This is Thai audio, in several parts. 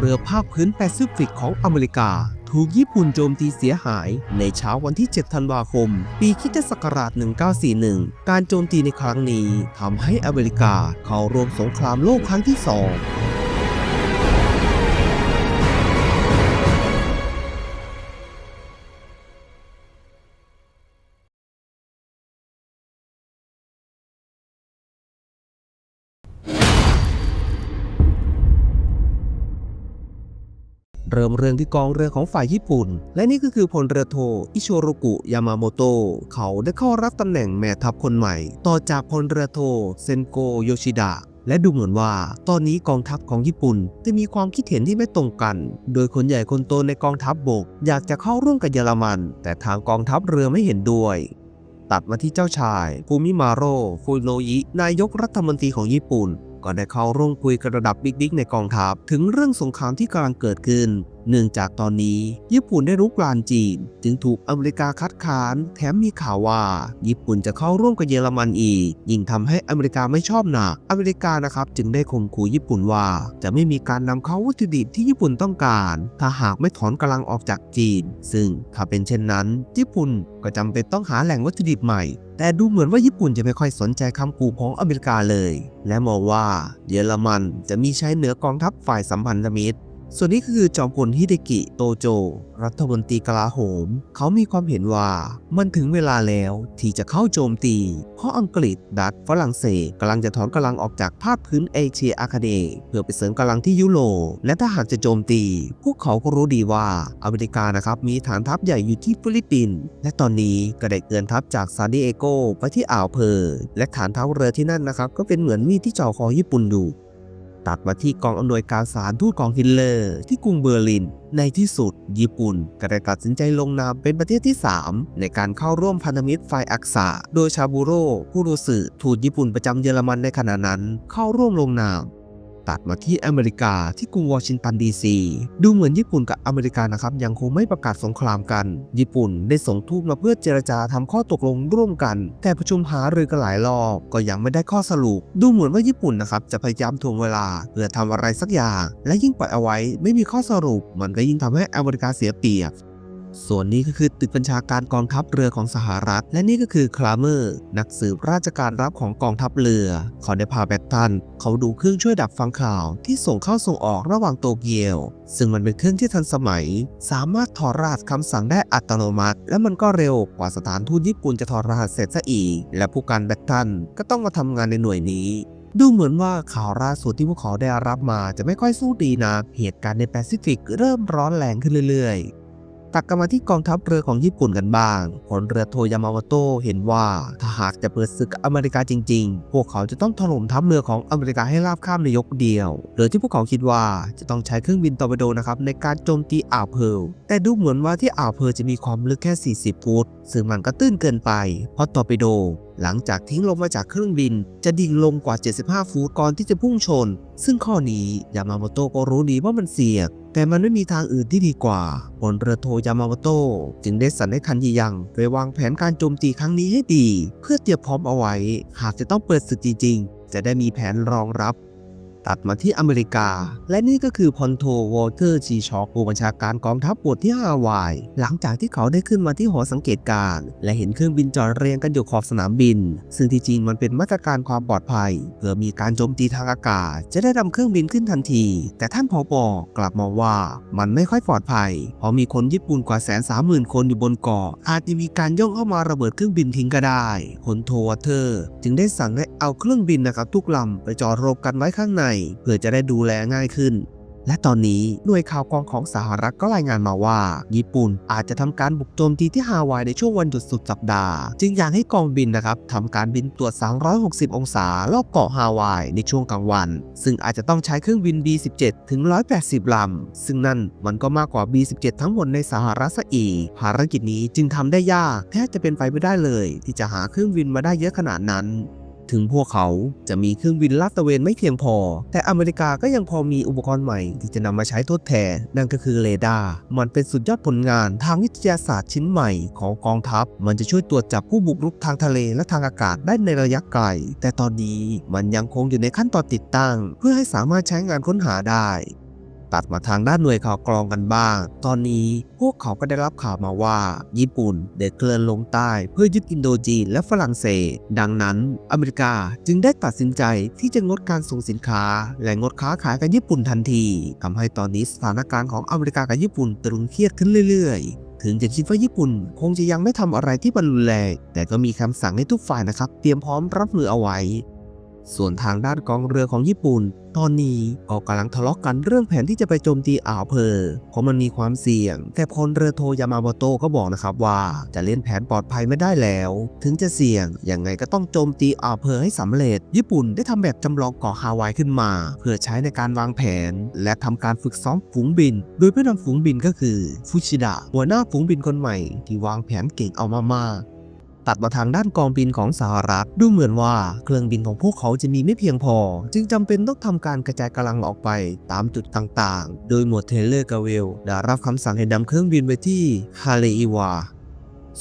เรือภาคพื้นแปซิฟิกของอเมริกา ถูกญี่ปุ่นโจมตีเสียหาย ในเช้าวันที่ 7 ธันวาคม ปีคริสตศักราช 1941 การโจมตีในครั้งนี้ทำให้อเมริกาเข้าร่วมสงครามโลกครั้งที่สอง เริ่มเรื่องที่กองเรือของฝ่ายญี่ปุ่น และนี่ก็คือพลเรือโทอิโชโรกุยามาโมโตะเขาได้เข้ารับตำแหน่งแม่ทัพคนใหม่ ต่อจากพลเรือโทเซนโกโยชิดะและดูเหมือนว่า ตอนนี้กองทัพของญี่ปุ่นจะมีความคิดเห็นที่ไม่ตรงกัน โดยคนใหญ่คนโตในกองทัพบบก อยากจะเข้าร่วมกับเยอรมัน แต่ทางกองทัพเรือไม่เห็นด้วยตัดมาที่เจ้าชายฟูมิมาโร่ฟุโนยิ นายกรัฐมนตรีของญี่ปุ่น ก็ได้เข้าร่วมคุยกับระดับบิ๊กๆในกองทัพถึงเรื่องสงครามที่กำลังเกิดขึ้นเนื่องจากตอนนี้ญี่ปุ่นได้รุกรานจีน จึงถูกอเมริกาคัดค้าน แถมมีข่าวว่า ญี่ปุ่นจะเข้าร่วมกับเยอรมันอีก ยิ่งทำให้อเมริกาไม่ชอบหนักอเมริกานะครับจึงได้ข่มขู่ญี่ปุ่นว่า จะไม่มีการนำเข้าวัตถุดิบที่ญี่ปุ่นต้องการ ถ้าหากไม่ถอนกำลังออกจากจีน ซึ่งถ้าเป็นเช่นนั้น ญี่ปุ่นก็จำเป็นต้องหาแหล่งวัตถุดิบใหม่แต่ดูเหมือนว่าญี่ปุ่นจะไม่ค่อยสนใจคำขู่ของอเมริกาเลย และมองว่าเยอรมันจะมีใช้เหนือกองทัพฝ่ายสัมพันธมิตร ส่วนนี้คือจอมพลฮิเดกิโตโจ รัฐมนตรีกลาโหม เขามีความเห็นว่ามันถึงเวลาแล้วที่จะเข้าโจมตี เพราะอังกฤษดัตช์ฝรั่งเศสกำลังจะถอนกำลังออกจากภาคพื้นเอเชียอาคาเนย์เพื่อไปเสริมกำลังที่ยุโรปและถ้าหากจะโจมตี พวกเขาก็รู้ดีว่าอเมริกานะครับมีฐานทัพใหญ่อยู่ที่ฟิลิปปินส์และตอนนี้ก็ได้เกินทัพจากซานดิเอโกไปที่อ่าวเพอร์และฐานทัพเรือที่นั่นนะครับก็เป็นเหมือนมีดที่จ่อคอญี่ปุ่นอยู่ ตัดมาที่กองอำนวยการสารทูตของฮิตเลอร์ ที่กรุงเบอร์ลิน ในที่สุด ญี่ปุ่นก็ได้ตัดสินใจลงนามเป็นประเทศที่ 3 ในการเข้าร่วมพันธมิตรฝ่ายอักษะโดยชาบูโร่ผู้รู้สึทูตญี่ปุ่นประจำเยอรมันในขณะนั้น เข้าร่วมลงนาม ตัดมาที่อเมริกาที่กรุงวอชิงตันดีซีดูเหมือนญี่ปุ่นกับอเมริกานะครับยังคงไม่ประกาศสงครามกัน ญี่ปุ่นได้ส่งทูตมาเพื่อเจรจาทำข้อตกลงร่วมกัน แต่ประชุมหารือกันหลายรอบก็ยังไม่ได้ข้อสรุป ดูเหมือนว่าญี่ปุ่นนะครับจะพยายามทวงเวลาเพื่อทำอะไรสักอย่าง และยิ่งปล่อยเอาไว้ไม่มีข้อสรุปมันก็ยิ่งทำให้อเมริกาเสียเปรียบ ส่วนนี้ก็คือตึกบัญชาการกองทัพเรือของสหรัฐ และนี่ก็คือคลาเมอร์ นักสืบราชการรับของกองทัพเรือ เขาได้พาแบตตัน เขาดูเครื่องช่วยดับฟังข่าวที่ส่งเข้าส่งออกระหว่างโตเกียว ซึ่งมันเป็นเครื่องที่ทันสมัย สามารถถอดรหัสคำสั่งได้อัตโนมัติ และมันก็เร็วกว่าสถานทูตญี่ปุ่นจะถอดรหัสเสร็จซะอีก และผู้การแบตตันก็ต้องมาทำงานในหน่วยนี้ดูเหมือนว่าข่าวล่าสุดที่พวกเขาได้รับมาจะไม่ค่อยสู้ดีนะ เหตุการณ์ในแปซิฟิกเริ่มร้อนแรงขึ้นเรื่อยๆ ตัดกลับมาที่กองทัพเรือของญี่ปุ่นกันบ้างผลเรือโทยามาโมโตเห็นว่าถ้าหากจะเปิดศึกอเมริกาจริง ๆ พวกเขาจะต้องถล่มทัพเรือของอเมริกาให้ราบคาบในยกเดียว หรือที่พวกเขาคิดว่าจะต้องใช้เครื่องบินตอร์ปิโดนะครับในการโจมตีอ่าวเพิร์ลแต่ดูเหมือนว่าที่อ่าวเพิร์ลจะมีความลึกแค่ 40 ฟุต ซึ่งมันก็ตื้นเกินไป เพราะตอร์ปิโด หลังจากทิ้งลงมาจากเครื่องบิน จะดิ่งลงกว่า 75 ฟุตก่อนที่จะพุ่งชน ซึ่งข้อนี้ยามาโมโตะก็รู้ดีว่ามันเสี่ยงแต่มันไม่มีทางอื่นที่ดีกว่าพลเรือโทยามาโมโตะจึงได้สั่งให้คันยียังไปวางแผนการโจมตีครั้งนี้ให้ดี เพื่อเตรียมพร้อมเอาไว้ หากจะต้องเปิดศึกจริงๆ จะได้มีแผนรองรับ ตัดมาที่อเมริกา และนี่ก็คือพลโทวอลเตอร์จีช็อกผู้บัญชาการกองทัพบกที่ฮาวาย หลังจากที่เขาได้ขึ้นมาที่หอสังเกตการณ์และเห็นเครื่องบินจอดเรียงกันอยู่ขอบสนามบิน ซึ่งที่จริงมันเป็นมาตรการความปลอดภัย เพื่อมีการโจมตีทางอากาศ จะได้นำเครื่องบินขึ้นทันที แต่ท่านผอบอกลับมาว่ามันไม่ค่อยปลอดภัย เพราะมีคนญี่ปุ่นกว่าแสนสามหมื่นคนอยู่บนเกาะอาจจะมีการย่องเข้ามาระเบิดเครื่องบินทิ้งก็ได้พลโทวอเตอร์ จึงได้สั่งให้เอาเครื่องบินนะครับทุกลำไปจอดรบกันไว้ข้างในเพื่อจะได้ดูแลง่ายขึ้น และตอนนี้หน่วยข่าวกองของสหรัฐก็รายงานมาว่า ญี่ปุ่นอาจจะทำการบุกโจมตีที่ฮาวายในช่วงวันหยุดสุดสัปดาห์ จึงอยากให้กองบินนะครับทำการบินตรวจ 360 องศารอบเกาะฮาวายในช่วงกลางวัน ซึ่งอาจจะต้องใช้เครื่องบิน B17 ถึง 180 ลำ ซึ่งนั่นมันก็มากกว่า B17 ทั้งหมดในสหรัฐซะอีกภารกิจนี้จึงทำได้ยากแทบจะเป็นไปไม่ได้เลย ที่จะหาเครื่องบินมาได้เยอะขนาดนั้น ถึงพวกเขาจะมีเครื่องบินลาดตระเวนไม่เพียงพอ แต่อเมริกาก็ยังพอมีอุปกรณ์ใหม่ที่จะนำมาใช้ทดแทน นั่นก็คือเรดาร์ มันเป็นสุดยอดผลงานทางวิทยาศาสตร์ชิ้นใหม่ของกองทัพ มันจะช่วยตรวจจับผู้บุกรุกทางทะเลและทางอากาศได้ในระยะไกล แต่ตอนนี้มันยังคงอยู่ในขั้นตอนติดตั้ง เพื่อให้สามารถใช้งานค้นหาได้ ตัดมาทางด้านหน่วยข่าวกรองกันบ้าง ตอนนี้พวกเขาก็ได้รับข่าวมาว่า ญี่ปุ่นได้เคลื่อนลงใต้เพื่อยึดอินโดจีนและฝรั่งเศส ดังนั้น อเมริกาจึงได้ตัดสินใจที่จะงดการส่งสินค้า และงดค้าขายกับญี่ปุ่นทันทีทำให้ตอนนี้สถานการณ์ของอเมริกากับญี่ปุ่นตึงเครียดขึ้นเรื่อยๆถึงจะคิดว่าญี่ปุ่นคงจะยังไม่ทำอะไรที่บรรลุแรงแต่ก็มีคำสั่งให้ทุกฝ่ายนะครับ เตรียมพร้อมรับมือเอาไว้ ส่วนทางด้านกองเรือของญี่ปุ่น ตอนนี้ก็กำลังทะเลาะกันเรื่องแผนที่จะไปโจมตีอ่าวเพอเพราะมันมีความเสี่ยง แต่พลเรือโทยามาโมโตก็บอกนะครับว่าจะเล่นแผนปลอดภัยไม่ได้แล้ว ถึงจะเสี่ยงยังไงก็ต้องโจมตีอ่าวเพอให้สำเร็จ ญี่ปุ่นได้ทำแบบจำลองเกาะฮาวายขึ้นมา เพื่อใช้ในการวางแผน และทำการฝึกซ้อมฝูงบิน โดยผู้นำฝูงบินก็คือฟุชิดะหัวหน้าฝูงบินคนใหม่ที่วางแผนเก่งเอามากๆ ตัดมาทางด้านกองบินของสหรัฐ ดูเหมือนว่าเครื่องบินของพวกเขาจะมีไม่เพียงพอ จึงจำเป็นต้องทำการกระจายกำลังออกไปตามจุดต่างๆ โดยหมวดเทเลอร์กาเวลได้รับคำสั่งให้นำเครื่องบินไปที่ฮาเลอิวา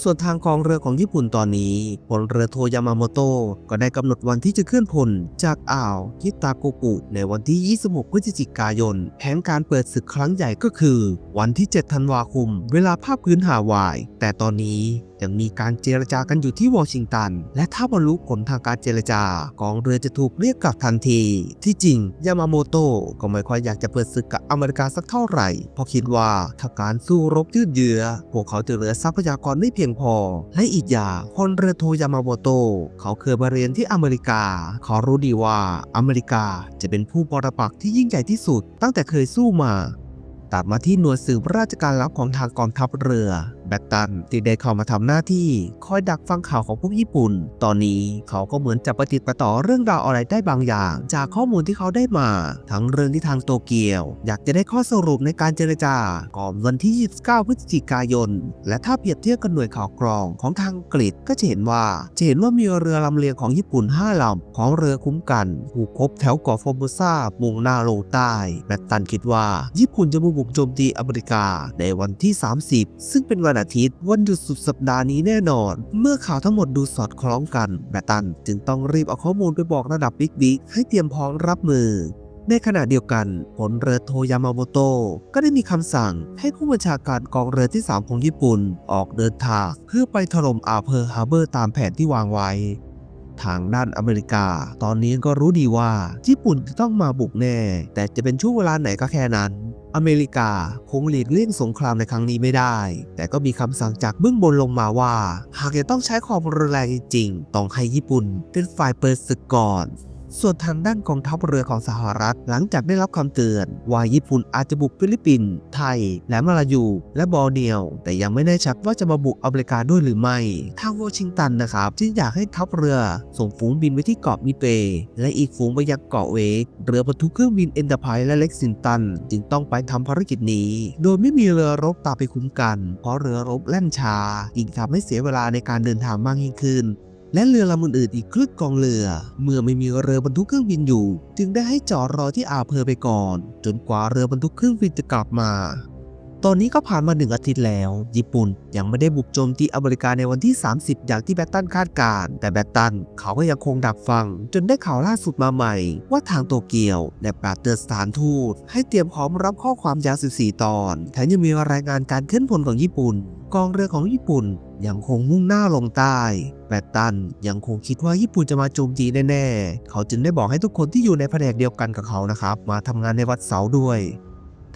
ส่วนทางกองเรือของญี่ปุ่นตอนนี้พลเรือโทยามาโมโตะก็ได้กำหนดวันที่จะเคลื่อนพลจากอ่าวคิตาโกกุในวันที่ 26 พฤศจิกายน แผนการเปิดศึกครั้งใหญ่ก็คือ วันที่ 7 ธันวาคม เวลาภาคพื้นฮาวาย แต่ตอนนี้ ยังมีการเจรจากันอยู่ที่วอชิงตัน และถ้าบรรลุผลทางการเจรจากองเรือจะถูกเรียกกลับทันที ที่จริงยามาโมโตะก็ไม่ค่อยอยากจะเปิดศึกกับอเมริกาสักเท่าไหร่ เพราะคิดว่าถ้าการสู้รบยืดเยื้อพวกเขาจะเหลือทรัพยากรไม่เพียงพอ และอีกอย่างพลเรือโทยามาโมโตะเขาเคยมาเรียนที่อเมริกา เขารู้ดีว่าอเมริกาจะเป็นผู้ปรปักษ์ที่ยิ่งใหญ่ที่สุด ตั้งแต่เคยสู้มาตัดมาที่หน่วยสืบราชการลับของทางกองทัพเรือ แบตตันที่ได้เข้ามาทำหน้าที่คอยดักฟังข่าวของพวกญี่ปุ่น ตอนนี้เขาก็เหมือนจะประติดประต่อเรื่องราวอะไรได้บางอย่าง จากข้อมูลที่เขาได้มา ทั้งเรื่องที่ทางโตเกียว อยากจะได้ข้อสรุปในการเจรจาก่อนวันที่ 29 พฤศจิกายน และถ้าเปรียบเทียบกับหน่วยข่าวกรองของทางอังกฤษก็จะเห็นว่าจะเห็นว่ามีเรือลำเลียงของญี่ปุ่น 5ลำของเรือคุ้มกันถูกพบแถวเกาะฟอร์โมซามุ่งหน้าลใต้แบตตันคิดว่า ญี่ปุ่นจะมาบุกโจมตีอเมริกาในวันที่ 30 ซึ่งเป็นวันอาทิตย์ วันหยุดสุดสัปดาห์นี้แน่นอน เมื่อข่าวทั้งหมดดูสอดคล้องกันแบตันจึงต้องรีบเอาข้อมูลไปบอกระดับบิ๊กบิ๊กให้เตรียมพร้อมรับมือในขณะเดียวกันผลเรือโทยามาโมโตะก็ได้มีคำสั่งให้ผู้บัญชาการกองเรือที่ 3 ของญี่ปุ่น ออกเดินทางเพื่อไปถล่มอ่าวเพิร์ฮาร์เบอร์ตามแผนที่วางไว้ ทางด้านอเมริกา ตอนนี้ก็รู้ดีว่าญี่ปุ่นจะต้องมาบุกแน่ แต่จะเป็นช่วงเวลาไหนก็แค่นั้นอเมริกาคงหลีกเลี่ยงสงครามในครั้งนี้ไม่ได้ แต่ก็มีคำสั่งจากเบื้องบนลงมาว่า หากจะต้องใช้ความรุนแรงจริงๆ ต้องให้ญี่ปุ่นเป็นฝ่ายเปิดศึกก่อน ส่วนทางด้านกองทัพเรือของสหรัฐ หลังจากได้รับคำเตือนว่าญี่ปุ่นอาจจะบุกฟิลิปปินส์ไทย และมาลายู และบอร์เนียว แต่ยังไม่แน่ชัดว่าจะมาบุกอเมริกาด้วยหรือไม่ ทางวอชิงตันนะครับจึงอยากให้ทัพเรือ ส่งฝูงบินไปที่เกาะมิเป และอีกฝูงไปยังเกาะเวกเรือบรรทุกเครื่องบินเอ็นเตอร์ไพร์และเล็กซินตัน จึงต้องไปทำภารกิจนี้ โดยไม่มีเรือรบตามไปคุ้มกัน เพราะเรือรบแล่นช้ายิ่งทำให้เสียเวลาในการเดินทางมากยิ่งขึ้น และเรือลำอื่นๆอีกครึ่งกองเรือ เมื่อไม่มีเรือบรรทุกเครื่องบินอยู่ จึงได้ให้จอดรอที่อ่าวเพอไปก่อน จนกว่าเรือบรรทุกเครื่องบินจะกลับมา ตอนนี้ก็ผ่านมาหนึ่งอาทิตย์แล้ว ญี่ปุ่นยังไม่ได้บุกโจมตีอเมริกาในวันที่ 30 อย่างที่แบตตันคาดการณ์แต่แบตตันเขาก็ยังคงดักฟัง จนได้ข่าวล่าสุดมาใหม่ ว่าทางโตเกียวได้ปราดเตือนสถานทูต ให้เตรียมพร้อมรับข้อความยาว 14 ตอน แถมยังมีรายงานการเคลื่อนพลของญี่ปุ่น กองเรือของญี่ปุ่นยังคงมุ่งหน้าลงใต้ แบตตันยังคงคิดว่าญี่ปุ่นจะมาโจมตีแน่ๆ เขาจึงได้บอกให้ทุกคนที่อยู่ในแผนกเดียวกันกับเขานะครับ มาทำงานในวัดเสาด้วย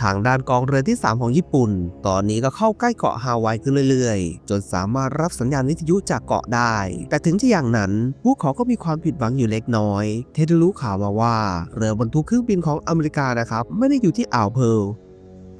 ทางด้านกองเรือที่ 3 ของญี่ปุ่น ตอนนี้ก็เข้าใกล้เกาะฮาวายขึ้นเรื่อยๆ จนสามารถรับสัญญาณวิทยุจากเกาะได้ แต่ถึงจะอย่างนั้นพวกเขาก็มีความผิดหวังอยู่เล็กน้อย เทดรู้ข่าวมาว่า เรือบรรทุกเครื่องบินของอเมริกานะครับ ไม่ได้อยู่ที่อ่าวเพิร์ล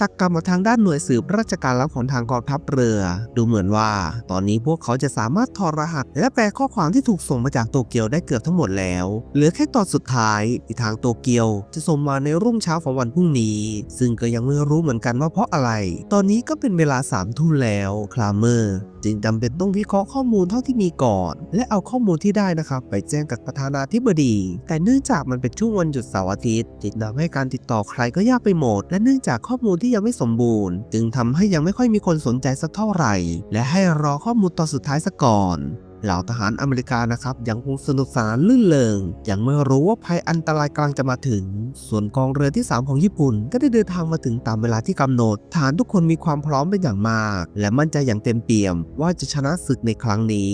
ตักกลับมาทางด้านหน่วยสืบราชการลับของทางกองทัพเรือ ดูเหมือนว่า ตอนนี้พวกเขาจะสามารถถอดรหัส และแปลข้อความที่ถูกส่งมาจากโตเกียวได้เกือบทั้งหมดแล้ว เหลือแค่ตอนสุดท้ายที่ทางโตเกียว จะส่งมาในรุ่งเช้าของวันพรุ่งนี้ ซึ่งก็ยังไม่รู้เหมือนกันว่าเพราะอะไร ตอนนี้ก็เป็นเวลาสามทุ่มแล้ว คลาเมอร์ จึงจำเป็นต้องวิเคราะห์ข้อมูลเท่าที่มีก่อน และเอาข้อมูลที่ได้นะครับ ไปแจ้งกับประธานาธิบดี แต่เนื่องจากมันเป็นช่วงวันหยุดเสาร์อาทิตย์จึงทำให้การติดต่อใครก็ยากไปหมด และเนื่องจากข้อมูลที่ยังไม่สมบูรณ์ จึงทำให้ยังไม่ค่อยมีคนสนใจสักเท่าไหร่ และให้รอข้อมูลตอนสุดท้ายซะก่อน เหล่าทหารอเมริกานะครับยังคงสนุกสนานลื่นเริงยังไม่รู้ว่าภัยอันตรายกำลังจะมาถึง ส่วนกองเรือที่ 3 ของญี่ปุ่น ก็ได้เดินทางมาถึงตามเวลาที่กำหนดฐานทุกคนมีความพร้อมเป็นอย่างมาก และมั่นใจอย่างเต็มเปี่ยม ว่าจะชนะศึกในครั้งนี้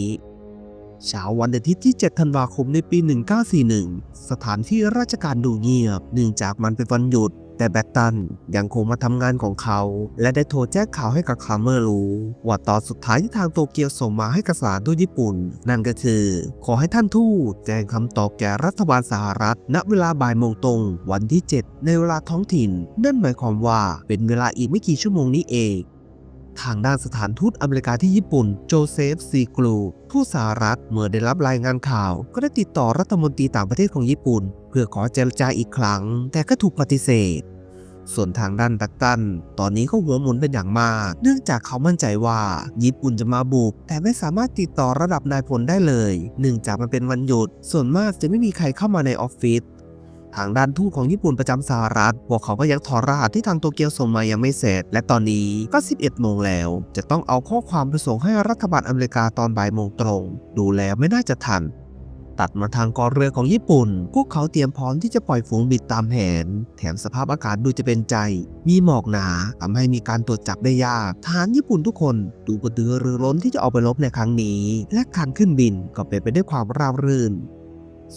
เช้าวันอาทิตย์ที่ 7 ธันวาคมในปี 1941 สถานที่ราชการดูเงียบ เนื่องจากมันเป็นวันหยุด แต่แบตตันยังคงมาทำงานของเขา และได้โทรแจ้งข่าวให้กับคาร์เมอร์รู้ ว่าตอนสุดท้ายที่ทางโตเกียวส่งมาให้กษาด้วยญี่ปุ่น นั่นก็คือ ขอให้ท่านทูตแจ้งคำตอบแก่รัฐบาลสหรัฐ ณเวลาบ่ายโมงตรงวันที่ 7 ในเวลาท้องถิ่น นั่นหมายความว่าเป็นเวลาอีกไม่กี่ชั่วโมงนี้เอง ทางด้านสถานทูตอเมริกาที่ญี่ปุ่น โจเซฟซีกลูทูตสหรัฐเมื่อได้รับรายงานข่าว ก็ได้ติดต่อรัฐมนตรีต่างประเทศของญี่ปุ่น เพื่อขอเจรจาอีกครั้ง แต่ก็ถูกปฏิเสธ ส่วนทางด้านตักตัน ตอนนี้ก็หัวหมุนเป็นอย่างมาก เนื่องจากเขามั่นใจว่าญี่ปุ่นจะมาบุก แต่ไม่สามารถติดต่อระดับนายพลได้เลย เนื่องจากมันเป็นวันหยุด ส่วนมากจะไม่มีใครเข้ามาในออฟฟิศ ทางด้านทูตของญี่ปุ่นประจำสหรัฐพวกเขาก็ยังถอดรหัสที่ทางโตเกียวส่งมายังไม่เสร็จ และตอนนี้ก็ 11 โมงแล้ว จะต้องเอาข้อความไปส่งให้รัฐบาลอเมริกาตอนบ่ายโมงตรง ดูแล้วไม่น่าจะทันตัดมาทางกองเรือของญี่ปุ่น พวกเขาเตรียมพร้อมที่จะปล่อยฝูงบิดตามแผน แถมสภาพอากาศดูจะเป็นใจ มีหมอกหนาทำให้มีการตรวจจับได้ยาก ทหารญี่ปุ่นทุกคนดูกระตือรือร้นที่จะออกไปรบในครั้งนี้ และการขึ้นบินก็เป็นไปด้วยความราบรื่น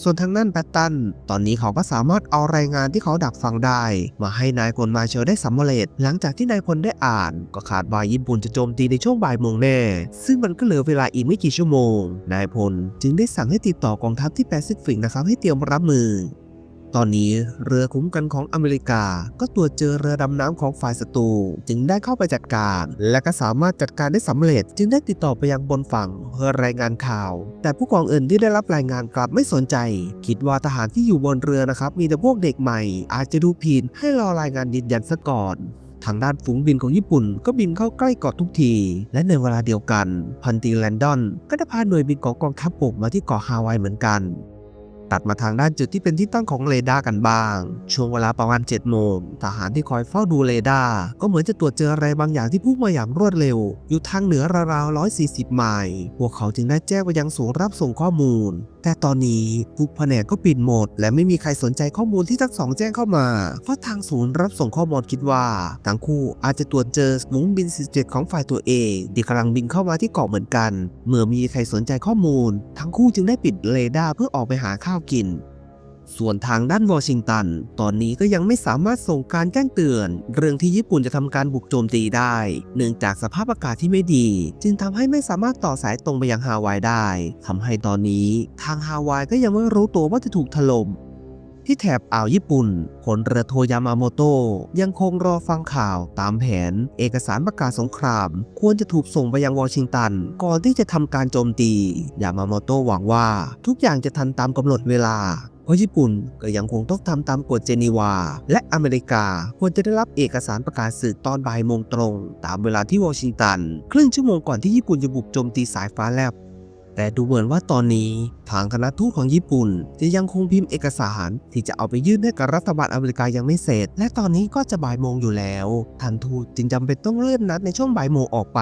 ส่วนทางด้านแพตตัน ตอนนี้เขาก็สามารถเอารายงานที่เขาดักฟังได้ มาให้นายพลมาเชลได้สำเร็จ หลังจากที่นายพลได้อ่าน ก็ขาดว่าญี่ปุ่นจะโจมตีในช่วงบ่ายโมงแน่ ซึ่งมันก็เหลือเวลาอีกไม่กี่ชั่วโมง นายพลจึงได้สั่งให้ติดต่อกองทัพที่แปซิฟิกนะครับให้เตรียมรับมือ ตอนนี้เรือคุ้มกันของอเมริกา ก็ตรวจเจอเรือดำน้ำของฝ่ายศัตรูจึงได้เข้าไปจัดการ และก็สามารถจัดการได้สำเร็จ จึงได้ติดต่อไปยังบนฝั่งเพื่อรายงานข่าว แต่ผู้กองเอื่นที่ได้รับรายงานกลับไม่สนใจ คิดว่าทหารที่อยู่บนเรือนะครับ มีแต่พวกเด็กใหม่ อาจจะดูผิดให้รอรายงานยืนยันซะก่อนทางด้านฝูงบินของญี่ปุ่นก็บินเข้าใกล้เกาะทุกที และในเวลาเดียวกัน พันตีแลนดอน ก็ได้พาหน่วยบินของกองทัพบกมาที่เกาะฮาวายเหมือนกัน ตัดมาทางด้านจุดที่เป็นที่ตั้งของเรดาร์กันบ้าง ช่วงเวลาประมาณ7โมงทหารที่คอยเฝ้าดูเรดาร์ก็เหมือนจะตรวจเจออะไรบางอย่างที่พุ่งมาอย่างรวดเร็ว อยู่ทางเหนือราวๆ140 ไมล์พวกเขาจึงได้แจ้งไปยังศูนย์รับส่งข้อมูล แต่ตอนนี้ทุกแผนกก็ปิดหมด และไม่มีใครสนใจข้อมูลที่ทั้งสองแจ้งเข้ามาเพราะทางศูนย์รับส่งข้อมูลคิดว่าทั้งคู่อาจจะตรวจเจอฝูงบิน47ของฝ่ายตัวเองที่กำลังบินเข้ามาที่เกาะเหมือนกัน เมื่อมีใครสนใจข้อมูล ทั้งคู่จึงได้ปิดเรดาร์เพื่อออกไปหาข้าวกิน ส่วนทางด้านวอชิงตัน ตอนนี้ก็ยังไม่สามารถส่งการแจ้งเตือน เรื่องที่ญี่ปุ่นจะทำการบุกโจมตีได้ เนื่องจากสภาพอากาศที่ไม่ดี จึงทำให้ไม่สามารถต่อสายตรงไปยังฮาวายได้ทำให้ตอนนี้ ทางฮาวายก็ยังไม่รู้ตัวว่าจะถูกถล่ม ที่แถบอ่าวญี่ปุ่นพลเรือโทยามาโมโตยังคงรอฟังข่าวตามแผน เอกสารประกาศสงคราม ควรจะถูกส่งไปยังวอชิงตัน ก่อนที่จะทำการโจมตี ยามาโมโตหวังว่าทุกอย่างจะทันตามกำหนดเวลาเพราะญี่ปุ่นก็ยังคงต้องทำตามกฎเจนีวา และอเมริกาควรจะได้รับเอกสารประกาศสื่อตอนบ่ายโมงตรง ตามเวลาที่วอชิงตัน ครึ่งชั่วโมงก่อนที่ญี่ปุ่นจะบุกโจมตีสายฟ้าแลบ แต่ดูเหมือนว่าตอนนี้ทางคณะทูตของญี่ปุ่น จะยังคงพิมพ์เอกสาร ที่จะเอาไปยื่นให้กับรัฐบาลอเมริกายังไม่เสร็จ และตอนนี้ก็จะบ่ายโมงอยู่แล้วท่านทูตจึงจำเป็นต้องเลื่อนนัดในช่วงบ่ายโมงออกไป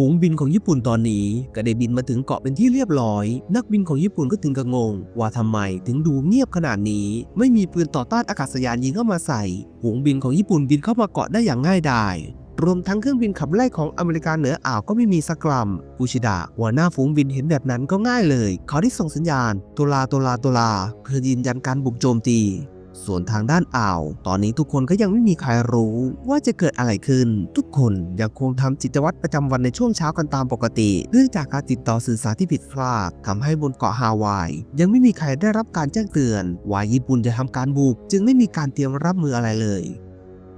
ฝูงบินของญี่ปุ่นตอนนี้ก็ได้บินมาถึงเกาะเป็นที่เรียบร้อย นักบินของญี่ปุ่นก็ถึงกับงง ว่าทำไมถึงดูเงียบขนาดนี้ ไม่มีปืนต่อต้านอากาศยานยิงเข้ามาใส่ฝูงบินของญี่ปุ่นบินเข้ามาเกาะได้อย่างง่ายดาย รวมทั้งเครื่องบินขับไล่ของอเมริกาเหนืออ่าวก็ไม่มีสักลำฟูชิดะหัวหน้าฝูงบินเห็นแบบนั้นก็ง่ายเลย เขาได้ส่งสัญญาณตุลาตุลาตุลาเพื่อยืนยันการบุกโจมตีส่วนทางด้านอ่าว ตอนนี้ทุกคนก็ยังไม่มีใครรู้ว่าจะเกิดอะไรขึ้น ทุกคนยังคงทำกิจวัตรประจำวันในช่วงเช้ากันตามปกติ เนื่องจากการติดต่อสื่อสารที่ผิดพลาดทำให้บนเกาะฮาวาย ยังไม่มีใครได้รับการแจ้งเตือนว่าญี่ปุ่นจะทำการบุก จึงไม่มีการเตรียมรับมืออะไรเลย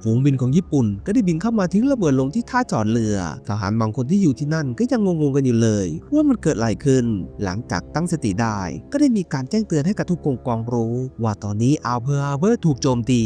ฝูงบินของญี่ปุ่นก็ได้บินเข้ามาทิ้งระเบิดลงที่ท่าจอดเรือ ทหารบางคนที่อยู่ที่นั่นก็ยังงงๆกันอยู่เลย ว่ามันเกิดอะไรขึ้น หลังจากตั้งสติได้ ก็ได้มีการแจ้งเตือนให้กับทุกกองกองรู้ ว่าตอนนี้อัลเพอร์ฮาร์เวอร์ถูกโจมตี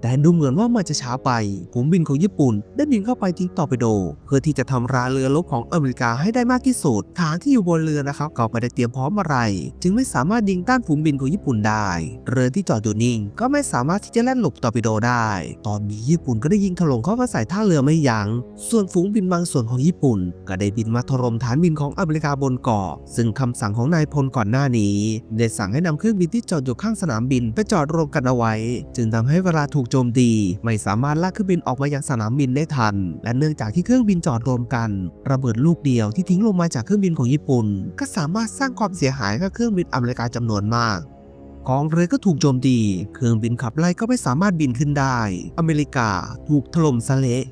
แต่ดูเหมือนว่ามันจะช้าไปฝูงบินของญี่ปุ่น ได้บินเข้าไปทิ้งต่อร์ปิโด เพื่อที่จะทำร้ายเรือรบของอเมริกาให้ได้มากที่สุดฐานที่อยู่บนเรือนะครับก็ไม่ได้เตรียมพร้อมอะไร จึงไม่สามารถยิงต้านฝูงบินของญี่ปุ่นได้ เรือที่จอดอยู่นิ่ง ก็ไม่สามารถที่จะแล่นหลบต่อร์ปิโดได้ ตอนนี้ญี่ปุ่นก็ได้ยิงถล่มเข้ามาใส่ท่าเรือไม่ยัง้งส่วนฝูงบินบางส่วนของญี่ปุ่น ก็ได้บินมาถล่มฐานบินของอเมริกาบนเกาะซึ่งคำสั่งของนายพลก่อนหน้านี้ได้สั่งให้นำเครื่องบินที่จอดอยู่ข้างสนามบิน ไปจอดรวมกันเอาไว้ จึงทำให้เวลาถูกโจมตี ไม่สามารถลากเครื่องบินออกมายังสนามบินได้ทัน และเนื่องจากที่เครื่องบินจอดรวมกัน ระเบิดลูกเดียวที่ทิ้งลงมาจากเครื่องบินของญี่ปุ่น ก็สามารถสร้างความเสียหายกับเครื่องบินอเมริกาจำนวนมากกองเรือก็ถูกโจมตี เครื่องบินขับไล่ก็ไม่สามารถบินขึ้นได้ อเมริกาถูกถล่มสะเละ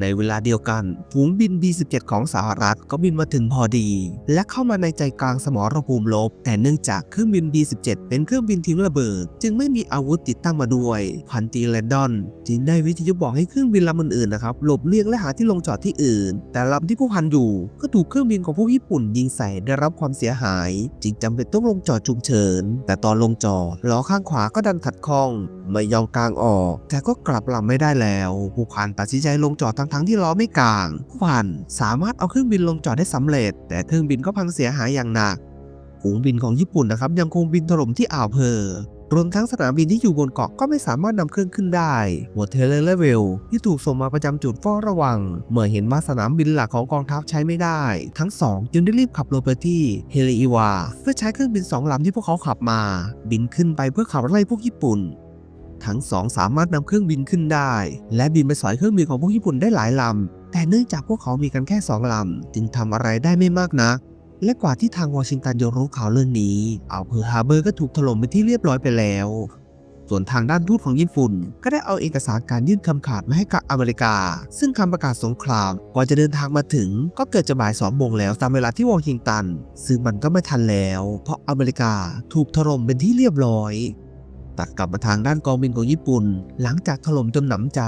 ในเวลาเดียวกันฝูงบิน B-17 ของสหรัฐก็บินมาถึงพอดี และเข้ามาในใจกลางสมรภูมิรบแต่เนื่องจากเครื่องบิน B-17 เป็นเครื่องบินทิ้งระเบิด จึงไม่มีอาวุธติดตั้งมาด้วยพันตีแลนดอนจึงได้วิทยุบอกให้เครื่องบินลำอื่นๆนะครับหลบเลี่ยงและหาที่ลงจอดที่อื่น แต่ลำที่ผู้พันอยู่ ก็ถูกเครื่องบินของพวกญี่ปุ่นยิงใส่ได้รับความเสียหาย จึงจำเป็นต้องลงจอดฉุกเฉิน แต่ตอนลงจอดล้อข้างขวาก็ดันขัดข้อง ไม่ยอมกลางออก แต่ก็กลับลำไม่ได้แล้ว ผู้พันตัดสินใจลงจอดททั้งๆที่ล้อไม่กลางฝันสามารถเอาเครื่องบินลงจอดได้สำเร็จ แต่เครื่องบินก็พังเสียหายอย่างหนักฝูงบินของญี่ปุ่นนะครับยังคงบินถล่มที่อ่าวเพอรวมทั้งสนามบินที่อยู่บนเกาะก็ไม่สามารถนำเครื่องขึ้นได้หัวเทเลเลเวลที่ถูกส่งมาประจำจุดเฝ้าระวัง เมื่อเห็นว่าสนามบินหลักของกองทัพใช้ไม่ได้ ทั้งสองจึงได้รีบขับรถไปที่เฮเลอีวา เพื่อใช้เครื่องบินสองลำที่พวกเขาขับมา บินขึ้นไปเพื่อขับไล่พวกญี่ปุ่น ทั้งสองสามารถนำเครื่องบินขึ้นได้ และบินไปสอยเครื่องบินของพวกญี่ปุ่นได้หลายลำแต่เนื่องจากพวกเขามีกันแค่สองลำจึงทำอะไรได้ไม่มากนัก และกว่าที่ทางวอชิงตันจะรู้ข่าวเรื่องนี้อ่าวเพิร์ฮาร์เบอร์ก็ถูกถล่มไปนที่เรียบร้อยไปแล้ว ส่วนทางด้านทูตของญี่ปุ่น ก็ได้เอาเอกสารการยื่นคำขาดมาให้กับอเมริกา ซึ่งคำประกาศสงครามกว่าจะเดินทางมาถึง ก็เกิดจะบ่ายสองโมงแล้วตามเวลาที่วอชิงตัน ซึ่งมันก็ไม่ทันแล้ว เพราะอเมริกาถูกถล่มเป็นที่เรียบร้อย ตัดกลับมาทางด้านกองบินของญี่ปุ่น หลังจากถล่มจนหนำใจ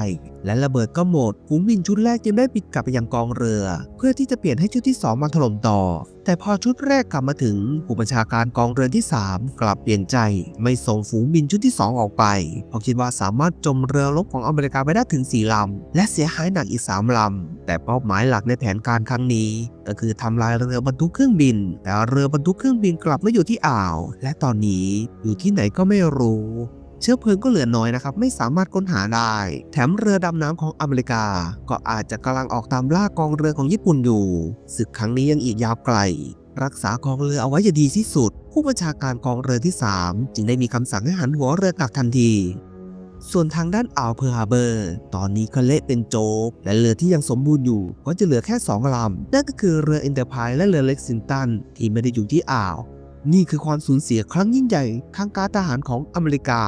และระเบิดก็หมดฝูงบินชุดแรกจึงได้ปิดกลับไปยังกองเรือ เพื่อที่จะเปลี่ยนให้ชุดที่ 2 มาถล่มต่อ แต่พอชุดแรกกลับมาถึงผู้บัญชาการกองเรือที่ 3 กลับเปลี่ยนใจ ไม่ส่งฝูงบินชุดที่ 2 ออกไปเพราะคิดว่าสามารถจมเรือรบของอเมริกาไปได้ถึง 4 ลำ และเสียหายหนักอีก 3 ลำ แต่เป้าหมายหลักในแผนการครั้งนี้ ก็คือทำลายเรือบรรทุกเครื่องบิน แต่เรือบรรทุกเครื่องบินกลับมาอยู่ที่อ่าว และตอนนี้อยู่ที่ไหนก็ไม่รู้ ชื้อเพลิงก็เหลือน้อยนะครับ ไม่สามารถค้นหาได้ แถมเรือดำน้ำของอเมริกา ก็อาจจะกำลังออกตามล่ากองเรือของญี่ปุ่นอยู่ ศึกครั้งนี้ยังอีกยาวไกล รักษากองเรือเอาไว้จะดีที่สุด ผู้บัญชาการกองเรือที่ 3 จึงได้มีคำสั่งให้หันหัวเรือกลับทันทีส่วนทางด้านอ่าวเพิร์ฮาเบอร์ ตอนนี้ก็เละเป็นโจ๊ก และเรือที่ยังสมบูรณ์อยู่ ก็จะเหลือแค่ 2 ลำ นั่นก็คือเรือเอ็นเตอร์ไพรและเรือเล็กซินตัน ที่ไม่ได้อยู่ที่อ่าว นี่คือความสูญเสียครั้งยิ่งใหญ่ทางการทหารของอเมริกา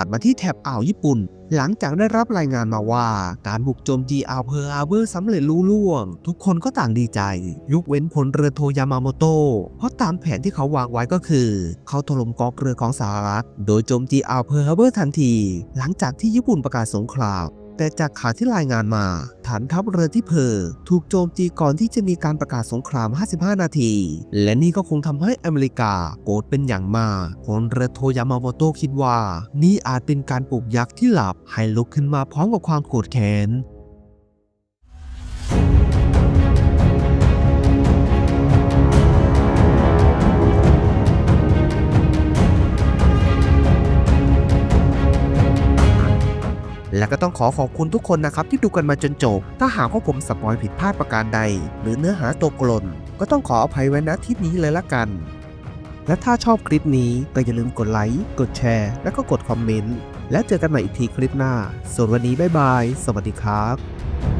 ตัดมาที่แถบอ่าวญี่ปุ่น หลังจากได้รับรายงานมาว่า การบุกโจมตีอ่าวเพอร์อาเวอร์สำเร็จลุล่วง ทุกคนก็ต่างดีใจ ยกเว้นพลเรือโทยามาโมโตะเพราะตามแผนที่เขาวางไว้ก็คือ เขาถล่มกองเรือของสหรัฐ โดยโจมตีอ่าวเพอร์อาเวอร์ทันที หลังจากที่ญี่ปุ่นประกาศสงคราม แต่จากข่าวที่รายงานมาฐานทัพเรือที่เพอร์ถูกโจมตีก่อนที่จะมีการประกาศสงคราม 55 นาที และนี่ก็คงทำให้อเมริกาโกรธเป็นอย่างมากพลเรือโทยามาโมโตะคิดว่า นี่อาจเป็นการปลุกยักษ์ที่หลับให้ลุกขึ้นมาพร้อมกับความโกรธแค้น และก็ต้องขอขอบคุณทุกคนนะครับที่ดูกันมาจนจบ ถ้าหากว่าผมสปอยผิดพลาดประการใด หรือเนื้อหาตกหล่นก็ต้องขออภัยไว้ณที่นี้เลยละกัน และถ้าชอบคลิปนี้ก็อย่าลืมกดไลค์ กดแชร์ และก็กดคอมเมนต์ และเจอกันใหม่อีกทีคลิปหน้า ส่วนวันนี้บ๊ายบาย สวัสดีครับ